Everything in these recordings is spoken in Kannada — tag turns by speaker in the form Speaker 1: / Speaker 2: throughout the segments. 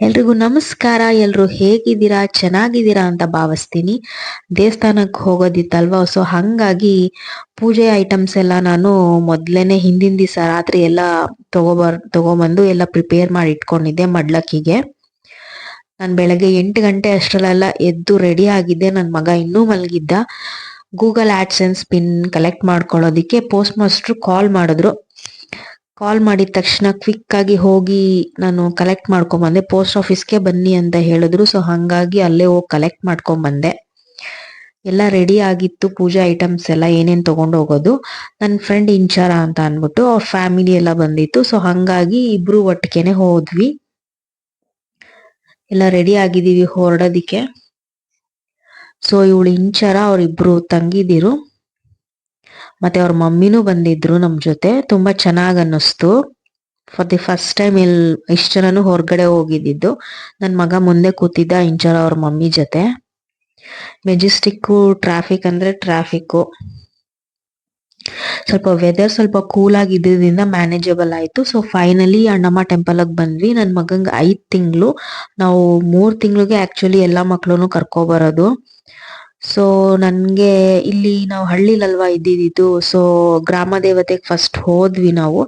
Speaker 1: ಎಲ್ರಿಗೂ ನಮಸ್ಕಾರ. ಎಲ್ರು ಹೇಗಿದ್ದೀರಾ? ಚೆನ್ನಾಗಿದ್ದೀರಾ ಅಂತ ಭಾವಿಸ್ತೀನಿ. ದೇವಸ್ಥಾನಕ್ಕೆ ಹೋಗೋದಿತ್ತಲ್ವಾ? ಸೊ ಹಂಗಾಗಿ ಪೂಜೆ ಐಟಮ್ಸ್ ಎಲ್ಲ ನಾನು ಮೊದ್ಲೇನೆ ಹಿಂದಿನ ದಿವಸ ರಾತ್ರಿ ಎಲ್ಲ ತಗೋಬರ್, ತಗೊಂಬಂದು ಎಲ್ಲ ಪ್ರಿಪೇರ್ ಮಾಡಿ ಇಟ್ಕೊಂಡಿದ್ದೆ ಮಡ್ಲಕ್ಕಿಗೆ. ನಾನು ಬೆಳಗ್ಗೆ ಎಂಟು ಗಂಟೆ ಅಷ್ಟರಲ್ಲೆಲ್ಲ ಎದ್ದು ರೆಡಿ ಆಗಿದ್ದೆ. ನನ್ನ ಮಗ ಇನ್ನೂ ಮಲಗಿದ್ದ. ಗೂಗಲ್ ಆಡ್ಸೆನ್ಸ್ ಪಿನ್ ಕಲೆಕ್ಟ್ ಮಾಡ್ಕೊಳ್ಳೋದಿಕ್ಕೆ ಪೋಸ್ಟ್ ಮಾಸ್ಟರ್ ಕಾಲ್ ಮಾಡಿದ್ರು. ಕಾಲ್ ಮಾಡಿದ ತಕ್ಷಣ ಕ್ವಿಕ್ ಆಗಿ ಹೋಗಿ ನಾನು ಕಲೆಕ್ಟ್ ಮಾಡ್ಕೊಂಡ್ ಬಂದೆ. ಪೋಸ್ಟ್ ಆಫೀಸ್ಗೆ ಬನ್ನಿ ಅಂತ ಹೇಳಿದ್ರು. ಸೊ ಹಂಗಾಗಿ ಅಲ್ಲೇ ಹೋಗಿ ಕಲೆಕ್ಟ್ ಮಾಡ್ಕೊಂಡ್ ಬಂದೆ. ಎಲ್ಲ ರೆಡಿ ಆಗಿತ್ತು. ಪೂಜಾ ಐಟಮ್ಸ್ ಎಲ್ಲ ಏನೇನು ತಗೊಂಡು ಹೋಗೋದು. ನನ್ನ ಫ್ರೆಂಡ್ ಇಂಚಾರ ಅಂತ ಅನ್ಬಿಟ್ಟು ಅವ್ರ ಫ್ಯಾಮಿಲಿ ಎಲ್ಲ ಬಂದಿತ್ತು. ಸೊ ಹಂಗಾಗಿ ಇಬ್ರು ಒಟ್ಟಿಗೆನೆ ಹೋದ್ವಿ. ಎಲ್ಲ ರೆಡಿ ಆಗಿದೀವಿ ಹೊರಡೋದಿಕ್ಕೆ. ಸೊ ಇವಳು ಇಂಚಾರ, ಅವರಿಬ್ರು ತಂಗಿದಿರು. ಮತ್ತೆ ಅವ್ರ ಮಮ್ಮಿನೂ ಬಂದಿದ್ರು ನಮ್ ಜೊತೆ. ತುಂಬಾ ಚೆನ್ನಾಗ್ ಅನ್ನಿಸ್ತು. ಫಾರ್ ದಿ ಫಸ್ಟ್ ಟೈಮ್ ಇಲ್ ಇಷ್ಟು ಜನನು ಹೊರಗಡೆ ಹೋಗಿದ್ದು ನನ್ ಮಗ ಮುಂದೆ ಕೂತಿದ್ದ ಇಂಚರ ಅವ್ರ ಮಮ್ಮಿ ಜೊತೆ. ಮೆಜೆಸ್ಟಿಕ್ ಟ್ರಾಫಿಕ್ ಅಂದ್ರೆ ಟ್ರಾಫಿಕ್ ಸ್ವಲ್ಪ ವೆದರ್ ಸ್ವಲ್ಪ ಕೂಲ್ ಆಗಿದ್ದರಿಂದ ಮ್ಯಾನೇಜಬಲ್ ಆಯ್ತು. ಸೊ ಫೈನಲಿ ಅಣ್ಣಮ್ಮ ಟೆಂಪಲ್ ಬಂದ್ವಿ. ನನ್ ಮಗಂಗೆ ಐದ್ ತಿಂಗಳು. ನಾವು ಮೂರ್ ತಿಂಗಳಿಗೆ ಆಕ್ಚುಲಿ ಎಲ್ಲಾ ಮಕ್ಳು ಕರ್ಕೊ ಬರೋದು. ಸೊ ನನ್ಗೆ ಇಲ್ಲಿ ನಾವು ಹಳ್ಳಿಲಲ್ವಾ ಇದ್ದಿದ್ದು ಸೊ ಗ್ರಾಮ ದೇವತೆಗೆ ಫಸ್ಟ್ ಹೋದ್ವಿ ನಾವು.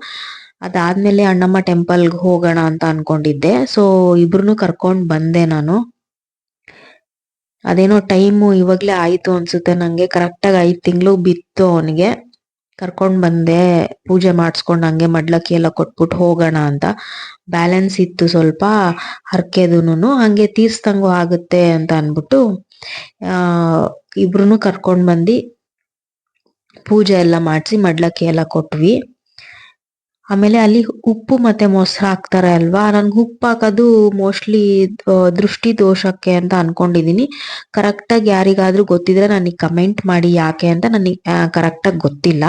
Speaker 1: ಅದಾದ್ಮೇಲೆ ಅಣ್ಣಮ್ಮ ಟೆಂಪಲ್ಗೆ ಹೋಗೋಣ ಅಂತ ಅನ್ಕೊಂಡಿದ್ದೆ. ಸೊ ಇಬ್ರು ಕರ್ಕೊಂಡು ಬಂದೆ ನಾನು. ಅದೇನೋ ಟೈಮು ಇವಾಗ್ಲೇ ಆಯ್ತು ಅನ್ಸುತ್ತೆ ನಂಗೆ. ಕರೆಕ್ಟ್ ಆಗಿ ಐದ್ ತಿಂಗಳು ಬಿತ್ತು ಅವನಿಗೆ. ಕರ್ಕೊಂಡ್ ಬಂದೆ. ಪೂಜೆ ಮಾಡಿಸ್ಕೊಂಡ್ ಹಂಗೆ ಮಡ್ಲಕ್ಕಿ ಎಲ್ಲ ಕೊಟ್ಬಿಟ್ಟು ಹೋಗೋಣ ಅಂತ. ಬ್ಯಾಲೆನ್ಸ್ ಇತ್ತು ಸ್ವಲ್ಪ ಹರ್ಕೆದುನು ಹಂಗೆ ತೀರ್ಸ್ದಂಗು ಆಗುತ್ತೆ ಅಂತ ಅನ್ಬಿಟ್ಟು ಆ, ಇಬ್ರುನು ಕರ್ಕೊಂಡ್ ಬಂದಿ. ಪೂಜೆ ಎಲ್ಲ ಮಾಡಿಸಿ ಮಡ್ಲಕ್ಕಿ ಎಲ್ಲ ಕೊಟ್ವಿ. ಆಮೇಲೆ ಅಲ್ಲಿ ಉಪ್ಪು ಮತ್ತೆ ಮೊಸರು ಹಾಕ್ತಾರೆ ಅಲ್ವಾ? ನನ್ಗೆ ಉಪ್ಪು ಹಾಕೋದು ಮೋಸ್ಟ್ಲಿ ದೃಷ್ಟಿ ದೋಷಕ್ಕೆ ಅಂತ ಅನ್ಕೊಂಡಿದೀನಿ. ಕರೆಕ್ಟಾಗಿ ಯಾರಿಗಾದ್ರೂ ಗೊತ್ತಿದ್ರೆ ನನಗೆ ಕಮೆಂಟ್ ಮಾಡಿ ಯಾಕೆ ಅಂತ ನನಗೆ ಕರೆಕ್ಟ್ ಆಗಿ ಗೊತ್ತಿಲ್ಲ.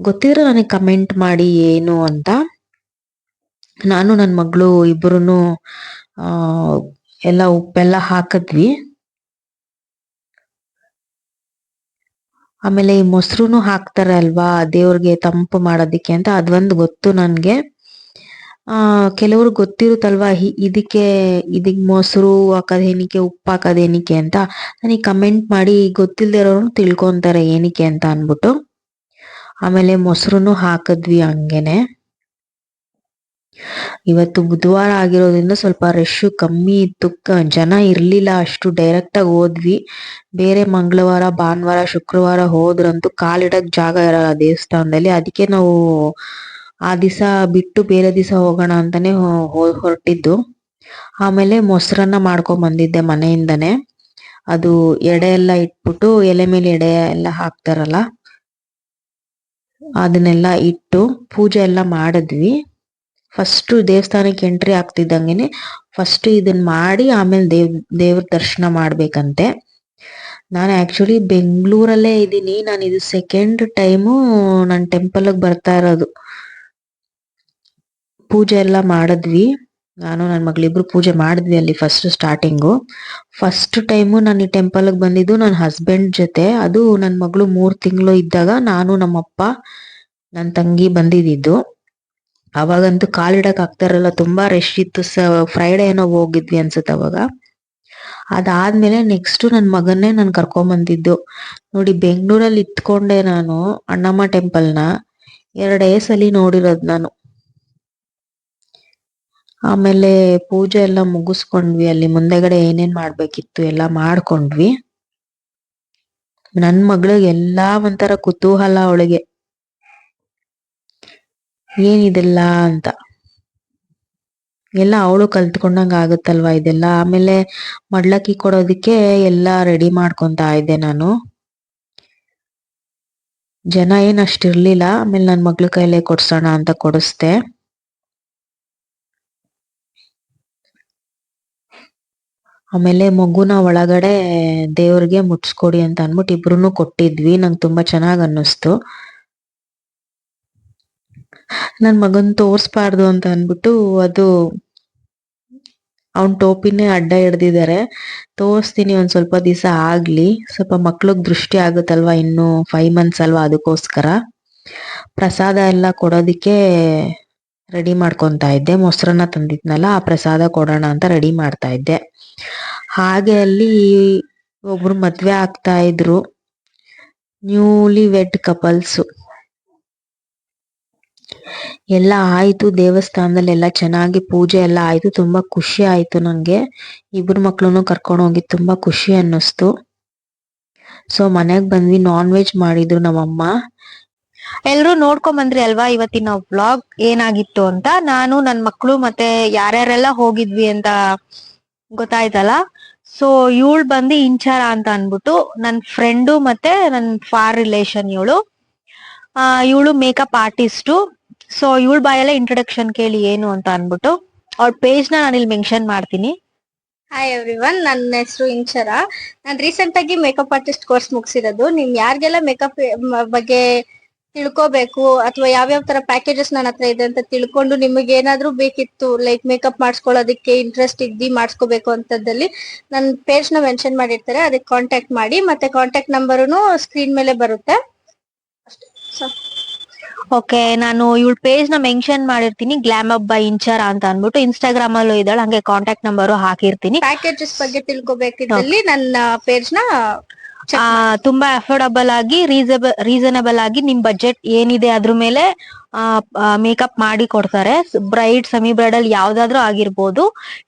Speaker 1: ಗೊತ್ತಿದ್ರೆ ನನಗೆ ಕಮೆಂಟ್ ಮಾಡಿ ಏನು ಅಂತ. ನಾನು ನನ್ನ ಮಗಳು ಇಬ್ಬರೂ ಎಲ್ಲ ಉಪ್ಪೆಲ್ಲ ಹಾಕಿದ್ವಿ. ಆಮೇಲೆ ಈ ಮೊಸರುನು ಹಾಕ್ತಾರೆ ಅಲ್ವಾ? ದೇವ್ರಿಗೆ ತಂಪು ಮಾಡೋದಿಕ್ಕೆ ಅಂತ ಅದೊಂದು ಗೊತ್ತು ನನ್ಗೆ. ಆ, ಕೆಲವ್ರು ಗೊತ್ತಿರುತ್ತಲ್ವಾ ಇದಕ್ಕೆ, ಇದಕ್ ಮೊಸರು ಹಾಕೋದೇನಿಕೆ ಉಪ್ಪು ಹಾಕೋದೇನಿಕೆ ಅಂತ? ನನಗೆ ಕಮೆಂಟ್ ಮಾಡಿ ಗೊತ್ತಿಲ್ದೇ ಇರೋರು ತಿಳ್ಕೊಂತಾರೆ ಏನಕ್ಕೆ ಅಂತ ಅನ್ಬಿಟ್ಟು. ಆಮೇಲೆ ಮೊಸರುನು ಹಾಕಿದ್ವಿ ಹಂಗೇನೆ. ಇವತ್ತು ಬುಧವಾರ ಆಗಿರೋದ್ರಿಂದ ಸ್ವಲ್ಪ ರಶ್ ಕಮ್ಮಿ ಇತ್ತು. ಜನ ಇರ್ಲಿಲ್ಲ, ಅಷ್ಟು ಡೈರೆಕ್ಟ್ ಆಗಿ ಹೋದ್ವಿ ಬೇರೆ ಮಂಗಳವಾರ, ಭಾನುವಾರ, ಶುಕ್ರವಾರ ಹೋದ್ರಂತೂ ಕಾಲಿಡಕ್ ಜಾಗ ಇರಲ್ಲ ದೇವಸ್ಥಾನದಲ್ಲಿ. ಅದಕ್ಕೆ ನಾವು ಆ ದಿವಸ ಬಿಟ್ಟು ಬೇರೆ ದಿವಸ ಹೋಗೋಣ ಅಂತಾನೆ ಹೊರಟಿದ್ದು. ಆಮೇಲೆ ಮೊಸರನ್ನ ಮಾಡ್ಕೊಂಡ್ ಬಂದಿದ್ದೆ ಮನೆಯಿಂದನೇ. ಅದು ಎಡೆ ಎಲ್ಲ ಇಟ್ಬಿಟ್ಟು ಎಲೆ ಮೇಲೆ ಎಡೆ ಎಲ್ಲ ಹಾಕ್ತಾರಲ್ಲ, ಅದನ್ನೆಲ್ಲ ಇಟ್ಟು ಪೂಜೆ ಎಲ್ಲ ಮಾಡಿದ್ವಿ. ಫಸ್ಟ್ ದೇವಸ್ಥಾನಕ್ಕೆ ಎಂಟ್ರಿ ಆಗ್ತಿದ್ದಂಗೆನೆ ಫಸ್ಟ್ ಇದನ್ನ ಮಾಡಿ ಆಮೇಲೆ ದೇವ್, ದೇವ್ರ ದರ್ಶನ ಮಾಡ್ಬೇಕಂತೆ. ನಾನು ಆಕ್ಚುಲಿ ಬೆಂಗಳೂರಲ್ಲೇ ಇದ್ದೀನಿ. ನಾನು ಇದು ಸೆಕೆಂಡ್ ಟೈಮು ನಾನು ಟೆಂಪಲ್ ಬರ್ತಾ ಇರೋದು. ಪೂಜೆ ಎಲ್ಲ ಮಾಡಿದ್ವಿ. ನಾನು ನನ್ನ ಮಗಳಿಬ್ರು ಪೂಜೆ ಮಾಡಿದ್ವಿ ಅಲ್ಲಿ ಫಸ್ಟ್ ಸ್ಟಾರ್ಟಿಂಗು. ಫಸ್ಟ್ ಟೈಮು ನಾನು ಈ ಟೆಂಪಲ್ ಬಂದಿದ್ದು ನನ್ನ ಹಸ್ಬೆಂಡ್ ಜೊತೆ. ಅದು ನನ್ನ ಮಗಳು ಮೂರು ತಿಂಗಳು ಇದ್ದಾಗ ನಾನು ನಮ್ಮಪ್ಪ ನನ್ನ ತಂಗಿ ಬಂದಿದ್ದು. ಅವಾಗಂತೂ ಕಾಲಿಡಕ್ ಆಗ್ತಾರಲ್ಲ, ತುಂಬಾ ರಶ್ ಇತ್ತು ಸ ಫ್ರೈಡೆ ಏನೋ ಹೋಗಿದ್ವಿ ಅನ್ಸುತ್ತೆ ಅವಾಗ. ಅದಾದ್ಮೇಲೆ ನೆಕ್ಸ್ಟ್ ನನ್ ಮಗನ್ನೇ ನಾನು ಕರ್ಕೊಂಡ್ ಬಂದಿದ್ದು. ನೋಡಿ ಬೆಂಗಳೂರಲ್ಲಿ ಇತ್ಕೊಂಡೆ ನಾನು ಅಣ್ಣಮ್ಮ ಟೆಂಪಲ್ನ ಎರಡೇ ಸಲಿ ನೋಡಿರೋದು ನಾನು. ಆಮೇಲೆ ಪೂಜೆ ಎಲ್ಲ ಮುಗಿಸ್ಕೊಂಡ್ವಿ, ಅಲ್ಲಿ ಮುಂದೆಗಡೆ ಏನೇನ್ ಮಾಡ್ಬೇಕಿತ್ತು ಎಲ್ಲ ಮಾಡ್ಕೊಂಡ್ವಿ. ನನ್ ಮಗಳಿಗೆ ಎಲ್ಲಾ ಒಂಥರ ಕುತೂಹಲ ಅವಳಿಗೆ. ಏನಿದೆಲ್ಲ ಅಂತ. ಎಲ್ಲ ಅವಳು ಕಲ್ತ್ಕೊಂಡಂಗ ಆಗುತ್ತಲ್ವಾ ಇದೆಲ್ಲ? ಆಮೇಲೆ ಮಡ್ಲಕ್ಕಿ ಕೊಡೋದಿಕ್ಕೆ ಎಲ್ಲ ರೆಡಿ ಮಾಡ್ಕೊಂತ ಇದ್ದೆ ನಾನು. ಜನ ಏನ್ ಅಷ್ಟಿರ್ಲಿಲ್ಲ ಆಮೇಲೆ ನನ್ ಮಗ್ಳ ಕೈಲೇ ಕೊಡ್ಸೋಣ ಅಂತ ಕೊಡಿಸ್ದೆ. ಆಮೇಲೆ ಮಗುನ ಒಳಗಡೆ ದೇವ್ರಿಗೆ ಮುಟ್ಸ್ಕೊಡಿ ಅಂತ ಅನ್ಬಿಟ್ಟು ಇಬ್ರು ಕೊಟ್ಟಿದ್ವಿ. ನಂಗೆ ತುಂಬಾ ಚೆನ್ನಾಗ್ ಅನ್ನಿಸ್ತು. ನನ್ ಮಗನ್ ತೋರ್ಸ್ಬಾರ್ದು ಅಂತ ಅನ್ಬಿಟ್ಟು ಅದು ಅವನ್ ಟೋಪಿನೇ ಅಡ್ಡ ಹಿಡ್ದಿದ್ದಾರೆ ತೋರಿಸ್ತೀನಿ ಒಂದ್ ಸ್ವಲ್ಪ ದಿವಸ ಆಗ್ಲಿ. ಸ್ವಲ್ಪ ಮಕ್ಳಿಗೆ ದೃಷ್ಟಿ ಆಗುತ್ತಲ್ವಾ ಇನ್ನು ಫೈವ್ ಮಂತ್ಸ್ ಅಲ್ವಾ ಅದಕ್ಕೋಸ್ಕರ ಪ್ರಸಾದ ಎಲ್ಲ ಕೊಡೋದಿಕ್ಕೆ ರೆಡಿ ಮಾಡ್ಕೊತಾ ಇದ್ದೆ. ಮೊಸರನ್ನ ತಂದಿದ್ನಲ್ಲ, ಆ ಪ್ರಸಾದ ಕೊಡೋಣ ಅಂತ ರೆಡಿ ಮಾಡ್ತಾ ಇದ್ದೆ. ಹಾಗೆ ಅಲ್ಲಿ ಒಬ್ರು ಮದ್ವೆ ಆಗ್ತಾ ಇದ್ರು. ನ್ಯೂಲಿ ವೆಡ್ ಕಪಲ್ಸ್ ಎಲ್ಲ ಆಯ್ತು ದೇವಸ್ಥಾನದಲ್ಲಿ ಎಲ್ಲ ಚೆನ್ನಾಗಿ ಪೂಜೆ ಎಲ್ಲ ಆಯ್ತು, ತುಂಬಾ ಖುಷಿ ಆಯ್ತು ನಂಗೆ. ಇಬ್ರು ಮಕ್ಳುನು ಕರ್ಕೊಂಡು ಹೋಗಿ ತುಂಬಾ ಖುಷಿ ಅನ್ನಿಸ್ತು. ಸೊ ಮನೆಗ್ ಬಂದ್ವಿ ನಾನ್ ವೆಜ್ ಮಾಡಿದ್ರು ನಮ್ಮಮ್ಮ.
Speaker 2: ಎಲ್ರು ನೋಡ್ಕೊಂಡ್ ಬಂದ್ರಿ ಅಲ್ವಾ ಇವತ್ತಿನ ವ್ಲಾಗ್ ಏನಾಗಿತ್ತು ಅಂತ. ನಾನು, ನನ್ ಮಕ್ಳು ಮತ್ತೆ ಯಾರ್ಯಾರೆಲ್ಲ ಹೋಗಿದ್ವಿ ಅಂತ ಗೊತ್ತಾಯ್ತಲ್ಲ? ಸೊ ಇವಳು ಬಂದು ಇಂಚಾರ ಅಂತ ಅನ್ಬಿಟ್ಟು ನನ್ ಫ್ರೆಂಡು ಮತ್ತೆ ನನ್ ಫಾರ್ ರಿಲೇಷನ್ ಇವಳು. ಇವಳು ಮೇಕಪ್ ಆರ್ಟಿಸ್ಟು ಸೊ ಇವಳ ಬಾಯಲ್ಲೇ ಇಂಟ್ರೊಡಕ್ಷನ್ ಕೇಳಿ ಏನು ಅಂತ ಅನ್ಬಿಟ್ಟು ಅವ್ರ ಪೇಜ್ನ ನಾನು ಇಲ್ಲಿ ಮೆನ್ಷನ್ ಮಾಡ್ತೀನಿ.
Speaker 3: ಹಾಯ್ ಎವ್ರಿ ಒನ್ ನನ್ನ ಹೆಸರು ಇಂಚರ. ನಾನು ರೀಸೆಂಟ್ ಆಗಿ ಮೇಕಪ್ ಆರ್ಟಿಸ್ಟ್ ಕೋರ್ಸ್ ಮುಗಿಸಿರೋದು. ನಿಮ್ ಯಾರಿಗೆಲ್ಲ ಮೇಕಪ್ ಬಗ್ಗೆ ತಿಳ್ಕೋಬೇಕು, ಅಥವಾ ಯಾವ್ಯಾವ ತರ ಪ್ಯಾಕೇಜಸ್ ನನ್ನ ಹತ್ರ ಇದೆ ಅಂತ ತಿಳ್ಕೊಂಡು ನಿಮಗೆ ಏನಾದ್ರೂ ಬೇಕಿತ್ತು ಲೈಕ್ ಮೇಕಪ್ ಮಾಡಿಸ್ಕೊಳ್ಳೋದಕ್ಕೆ ಇಂಟ್ರೆಸ್ಟ್ ಇದ್ದು ಮಾಡಿಸ್ಕೋಬೇಕು ಅಂತದ್ದಲ್ಲಿ ನನ್ನ ಪೇಜ್ನ ಮೆನ್ಷನ್ ಮಾಡಿರ್ತಾರೆ. ಅದಕ್ಕೆ ಕಾಂಟ್ಯಾಕ್ಟ್ ಮಾಡಿ, ಮತ್ತೆ ಕಾಂಟ್ಯಾಕ್ಟ್ ನಂಬರುನು ಸ್ಕ್ರೀನ್ ಮೇಲೆ ಬರುತ್ತೆ.
Speaker 2: ಓಕೆ ನಾನು ಇವಳ ಪೇಜ್ನ ಮೆನ್ಷನ್ ಮಾಡಿರ್ತೀನಿ ಗ್ಲಾಮ್ ಅಪ್ ಬೈ ಇಂಚರ ಅಂತ ಅನ್ಬಿಟ್ಟು ಇನ್ಸ್ಟಾಗ್ರಾಮ್ ಅಲ್ಲಿ ಇದ್ದಾಳೆ ಹಂಗೆ ಕಾಂಟ್ಯಾಕ್ಟ್ ನಂಬರ್ ಹಾಕಿರ್ತೀನಿ.
Speaker 3: ಪ್ಯಾಕೇಜಸ್ ಬಗ್ಗೆ ತಿಳ್ಕೊಬೇಕಿದ್ದಲ್ಲಿ ನನ್ನ ಪೇಜ್ನ
Speaker 2: ಆ, ತುಂಬಾ ಅಫೋರ್ಡಬಲ್ ಆಗಿ ರೀಸನಬಲ್ ರೀಸನಬಲ್ ಆಗಿ ನಿಮ್ ಬಜೆಟ್ ಏನಿದೆ ಅದ್ರ ಮೇಲೆ ಮೇಕಪ್ ಮಾಡಿ ಕೊಡ್ತಾರೆ. ಬ್ರೈಡ್ ಸೆಮಿ ಬ್ರೈಡಲ್ ಯಾವ್ದಾದ್ರೂ ಆಗಿರ್ಬೋದು.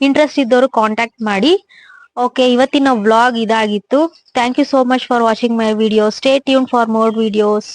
Speaker 2: ಇಂಟ್ರೆಸ್ಟ್ ಇದ್ದವರು ಕಾಂಟ್ಯಾಕ್ಟ್ ಮಾಡಿ. ಓಕೆ ಇವತ್ತಿನ ವ್ಲಾಗ್ ಇದಾಗಿತ್ತು. Thank you so much for watching my video stay tune for more videos